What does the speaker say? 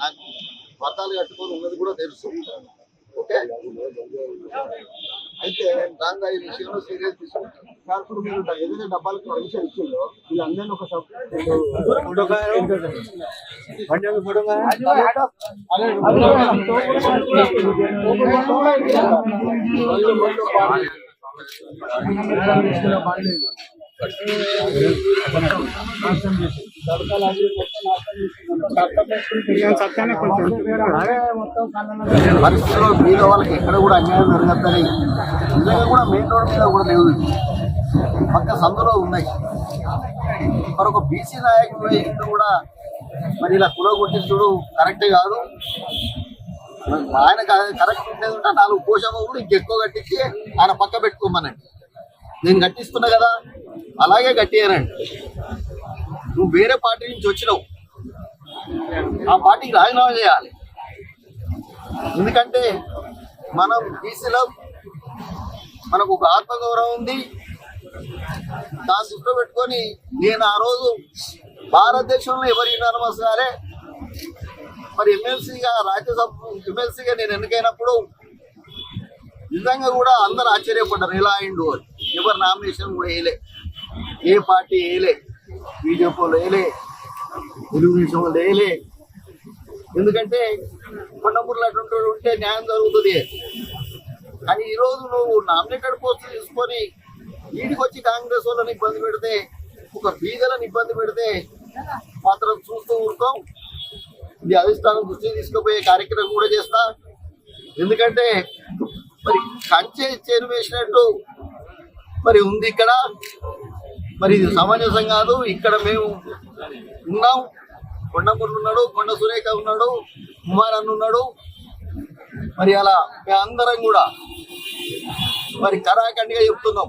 నాకు పట్టాలు కట్టుకొని ఉన్నది కూడా తెలుసు. ఓకే? అయితే దాని విషయంలో సీరియస్ తీసుకుంటాను. సార్ ఇప్పుడు మీరు ఏదైతే డబ్బాలకు పర్మిషన్ ఇచ్చిందో వీళ్ళందరినీ ఒక పరిస్థితిలో మీద వాళ్ళకి ఎక్కడ కూడా అన్యాయం జరగద్దని. నిజంగా కూడా మెయిన్ రోడ్ మీద కూడా లేదు పక్క సందులో ఉన్నాయి. మరి ఒక బీసీ నాయకుడు ఇంటూ కూడా మరి ఇలా కులగొట్టించుడు కరెక్ట్ కాదు. ఆయన కరెక్ట్ ఉండేది ఉంటే నాలుగు పోషాములు ఇంకెక్కువ కట్టించి ఆయన పక్క పెట్టుకోమనండి. నేను కట్టిస్తున్నా కదా అలాగే కట్టేయనండి నువ్వు వేరే పార్టీ నుంచి వచ్చినావు. ఆ పార్టీకి రాజీనామా చేయాలి. ఎందుకంటే మనం బీసీలో మనకు ఒక ఆత్మగౌరవం ఉంది దాన్ని దృష్టిలో పెట్టుకొని నేను ఆ రోజు భారతదేశంలో ఎవరి యునానమస్ గారే మరి ఎమ్మెల్సీగా రాజ్యసభ ఎమ్మెల్సీగా నేను ఎన్నికైనప్పుడు నిజంగా కూడా అందరు ఆశ్చర్యపడ్డారు. ఇలా అయిండు అని. ఎవరు నామినేషన్ కూడా వేయలే. ఏ పార్టీ వేయలే. బీజేపీ వాళ్ళు వేయలే. తెలుగుదేశం వాళ్ళు వేయలే. ఎందుకంటే కొండమూరులో అటువంటి ఉంటే న్యాయం జరుగుతుంది. కానీ ఈ రోజు నువ్వు నామినేటెడ్ పోస్ట్ తీసుకొని వీటికి వచ్చి కాంగ్రెస్ వాళ్ళని ఇబ్బంది పెడితే ఒక బీదలను ఇబ్బంది పెడితే మాత్రం చూస్తూ ఊరుకోం. ఇది అధిష్టానం దృష్టి తీసుకుపోయే కార్యక్రమం కూడా చేస్తా. ఎందుకంటే మరి కంచె చేరు వేసినట్టు మరి ఉంది ఇక్కడ. మరి ఇది సమంజసం కాదు. ఇక్కడ మేము ఉన్నాం. కొండమూరు ఉన్నాడు కొండ సురేఖ ఉన్నాడు కుమార్ అన్న ఉన్నాడు. మరి అలా మేమందరం కూడా మరి కరాఖండిగా చెప్తున్నాం.